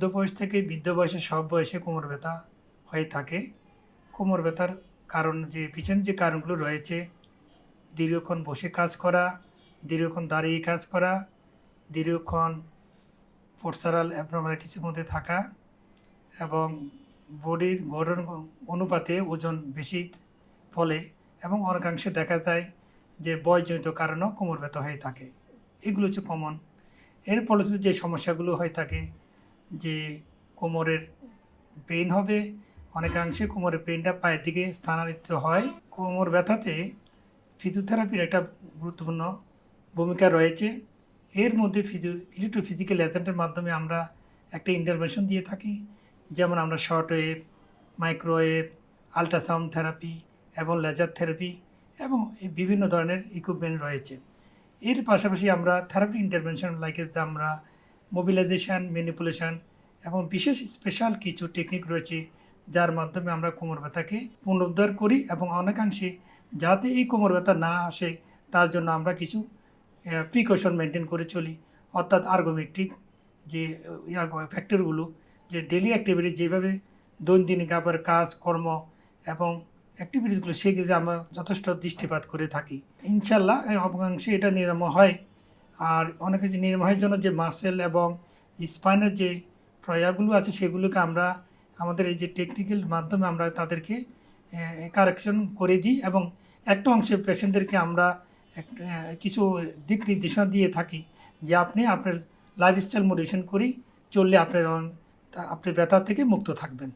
মধ্য বয়স থেকে বৃদ্ধ বয়সে সব বয়সে কোমর ব্যথা হয়ে থাকে। কোমর ব্যথার কারণ যে, পিছনে যে কারণগুলো রয়েছে, দীর্ঘক্ষণ বসে কাজ করা, দীর্ঘক্ষণ দাঁড়িয়ে কাজ করা, দীর্ঘক্ষণ পোর্সারাল অ্যাবনর্মালিটিসের মধ্যে থাকা এবং বডির গঠন অনুপাতে ওজন বেশি ফলে এবং অনেকাংশে দেখা যায় যে বয়সজনিত কারণেও কোমর ব্যথা হয়ে থাকে। এগুলো হচ্ছে কমন এর ফলশ্রুতি যে সমস্যাগুলো হয়ে থাকে যে কোমরের পেইন হবে, অনেকাংশে কোমরের পেইনটা পায়ের দিকে স্থানান্তরিত হয়। কোমর ব্যথাতে ফিজিওথেরাপির একটা গুরুত্বপূর্ণ ভূমিকা রয়েছে। এর মধ্যে ফিজিও ইলেকট্রোফিজিক্যাল এজেন্টের মাধ্যমে আমরা একটা ইন্টারভেনশন দিয়ে থাকি, যেমন আমরা short wave microwave, ultrasound therapy এবং লেজার থেরাপি এবং বিভিন্ন ধরনের ইকুইপমেন্ট রয়েছে। এর পাশাপাশি আমরা থেরাপি ইন্টারভেনশন লাইক আমরা মোবিলাইজেশন ম্যানিপুলেশন এবং বিশেষ স্পেশাল কিছু টেকনিক রয়েছে, যার মাধ্যমে আমরা কোমর ব্যথাকে পুনরুদ্ধার করি এবং অনেকাংশে যাতে এই কোমর ব্যথা না আসে, তার জন্য আমরা কিছু প্রিকশন মেনটেন করে চলি। অর্থাৎ আর্গোমেট্রিক যে ফ্যাক্টরগুলো যে ডেলি অ্যাক্টিভিটি যেভাবে দৈনন্দিন আবার কাজ, কর্ম এবং অ্যাক্টিভিটিসগুলো সেগুলোতে আমরা যথেষ্ট দৃষ্টিপাত করে থাকি। ইনশাল্লাহ অবকাংশে এটা নিরাময় হয়। আর অনেকে যে নিরাময়ের জন্য যে মাসেল এবং স্পাইনের যে প্রয়াগুলো আছে, সেগুলোকে আমরা আমাদের এই যে টেকনিক্যাল মাধ্যমে আমরা তাদেরকে কারেকশন করে দিই এবং একটা অংশে পেশেন্টদেরকে আমরা কিছু দিক নির্দেশনা দিয়ে থাকি যে আপনি আপনার লাইফস্টাইল মডিফিকেশন করি চললে আপনার অন- তা আপনি ব্যথা থেকে মুক্ত থাকবেন।